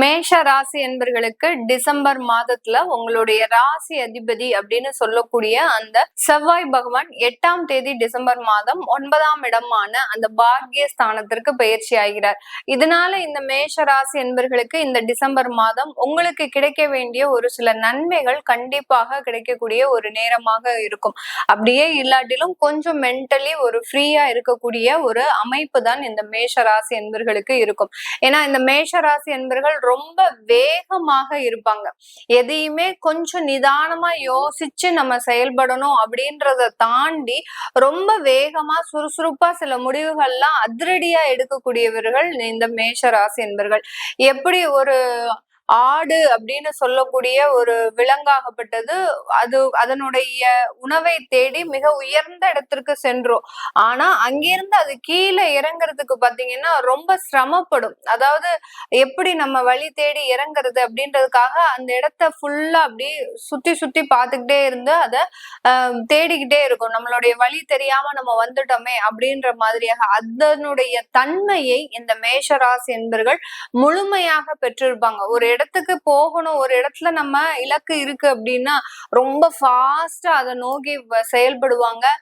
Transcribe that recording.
மேஷ ராசி என்பர்களுக்கு டிசம்பர் மாதத்துல உங்களுடைய ராசி அதிபதி அப்படின்னு சொல்லக்கூடிய அந்த செவ்வாய் பகவான் எட்டாம் தேதி டிசம்பர் மாதம் ஒன்பதாம் இடமான அந்த பாக்கிய ஸ்தானத்திற்கு பயிற்சி ஆகிறார். இதனால இந்த மேஷ ராசி என்பர்களுக்கு இந்த டிசம்பர் மாதம் உங்களுக்கு கிடைக்க வேண்டிய ஒரு சில நன்மைகள் கண்டிப்பாக கிடைக்கக்கூடிய ஒரு நேரமாக இருக்கும். அப்படியே இல்லாட்டிலும் கொஞ்சம் மென்டலி ஒரு ஃப்ரீயா இருக்கக்கூடிய ஒரு அமைப்பு தான் இந்த மேஷ ராசி என்பர்களுக்கு இருக்கும். ஏன்னா இந்த மேஷ ராசி என்பர்கள் ரொம்ப வேகமாக இருப்பாங்க. எதையுமே கொஞ்சம் நிதானமா யோசிச்சு நம்ம செயல்படணும் அப்படின்றத தாண்டி ரொம்ப வேகமா சுறுசுறுப்பா சில முடிவுகள்லாம் அதிரடியா எடுக்கக்கூடியவர்கள் இந்த மேஷ ராசி என்பர்கள். எப்படி ஒரு ஆடு அப்படின்னு சொல்லக்கூடிய ஒரு விலங்காகப்பட்டது. அது அதனுடைய உணவை தேடி மிக உயர்ந்த இடத்திற்கு சென்றோம். ஆனா அங்கிருந்து அது கீழே இறங்குறதுக்கு பாத்தீங்கன்னா ரொம்ப சிரமப்படும். அதாவது எப்படி நம்ம வழி தேடி இறங்குறது அப்படின்றதுக்காக அந்த இடத்த ஃபுல்லா அப்படி சுத்தி சுத்தி பார்த்துக்கிட்டே இருந்து அதை தேடிக்கிட்டே இருக்கும். நம்மளுடைய வழி தெரியாம நம்ம வந்துட்டோமே அப்படின்ற மாதிரியாக அதனுடைய தன்மையை இந்த மேஷராசி என்பர்கள் முழுமையாக பெற்றிருப்பாங்க. ஒரு இடத்துக்கு போகணும். ஒரு இடத்துல நம்ம இலக்கு இருக்கு அப்படின்னா ரொம்ப ஃபாஸ்டா அதை நோக்கி செயல்படுவாங்க.